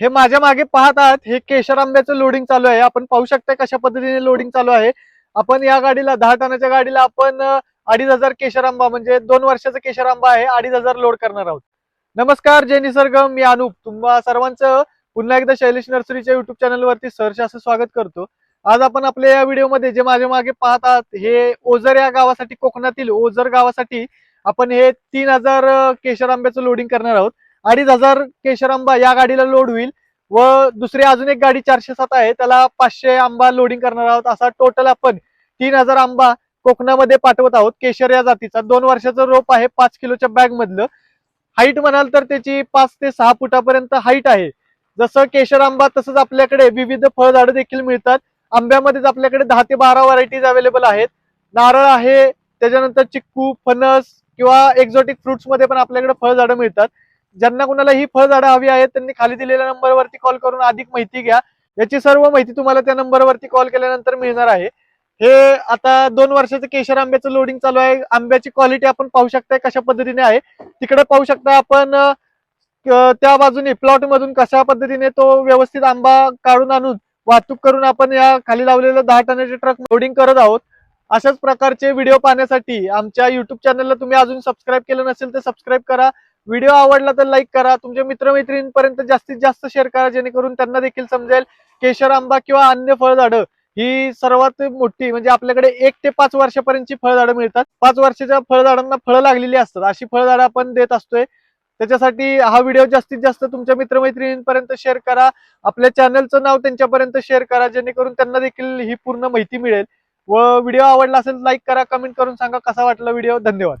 हे माझ्या मागे पाहत आहात हे केशर आंब्याचं लोडिंग चालू आहे. आपण पाहू शकता कशा पद्धतीने लोडिंग चालू आहे. आपण या गाडीला दहा टनाच्या गाडीला आपण अडीच हजार केशर आंबा म्हणजे दोन वर्षाचा केशर आंबा आहे अडीच हजार लोड करणार आहोत. नमस्कार जय निसर्गम मी अनुप. तुम्हा सर्वांचं पुन्हा एकदा शैलेश नर्सरीच्या युट्यूब चॅनलवरती सहर्ष असं स्वागत करतो. आज आपण आपल्या या व्हिडिओमध्ये जे माझ्या मागे पाहत आहात हे ओझर या गावासाठी कोकणातील ओझर गावासाठी आपण हे तीन हजार केशर आंब्याचं लोडिंग करणार आहोत. अडीच हजार केशर आंबा या गाडीला लोड होईल व दुसरी अजून एक गाडी चारशे सात आहे त्याला पाचशे आंबा लोडिंग करणार आहोत. असा टोटल आपण तीन हजार आंबा कोकणामध्ये पाठवत आहोत केशर या जातीचा. दोन वर्षाचं रोप आहे पाच किलोच्या बॅग मधलं. हाईट म्हणाल तर त्याची पाच ते सहा फुटापर्यंत हाईट आहे. जसं केशर आंबा तसंच आपल्याकडे विविध फळझाडं देखील मिळतात. आंब्यामध्येच आपल्याकडे दहा ते बारा व्हरायटीज अवेलेबल आहेत. नारळ आहे त्याच्यानंतर चिक्कू फणस किंवा एक्झॉटिक फ्रुट्समध्ये पण आपल्याकडे फळझाडं मिळतात. ज्यांना कुणाला ही फळझाडं हवी आहेत त्यांनी खाली दिलेल्या नंबरवरती कॉल करून अधिक माहिती घ्या. याची सर्व माहिती तुम्हाला त्या नंबरवरती कॉल केल्यानंतर मिळणार आहे. हे आता दोन वर्षाचं केशर आंब्याचं लोडिंग चालू आहे. आंब्याची क्वालिटी आपण पाहू शकताय कशा पद्धतीने आहे. तिकडे पाहू शकता आपण त्या बाजूने प्लॉट मधून कशा पद्धतीने तो व्यवस्थित आंबा काढून आणून वाहतूक करून आपण या खाली लावलेलं दहा टनाचे ट्रक लोडिंग करत आहोत. अशाच प्रकारचे व्हिडिओ पाहण्यासाठी आमच्या युट्यूब चॅनलला तुम्ही अजून सबस्क्राईब केलं नसेल तर सबस्क्राईब करा. व्हिडिओ आवडला तर लाईक करा. तुमच्या मित्रमैत्रिणींपर्यंत जास्तीत जास्त शेअर करा जेणेकरून त्यांना देखील समजेल केशर आंबा किंवा अन्य फळझाडं ही सर्वात मोठी म्हणजे आपल्याकडे एक ते पाच वर्षापर्यंतची फळझाडं मिळतात. पाच वर्षाच्या फळझाडांना फळं लागलेली असतात. अशी फळझाडं आपण देत असतोय. त्याच्यासाठी हा व्हिडिओ जास्तीत जास्त तुमच्या मित्रमैत्रिणींपर्यंत शेअर करा. आपल्या चॅनलचं नाव त्यांच्यापर्यंत शेअर करा जेणेकरून त्यांना देखील ही पूर्ण माहिती मिळेल. व व्हिडिओ आवडला असेल लाईक करा कमेंट करून सांगा कसा वाटला व्हिडिओ धन्यवाद.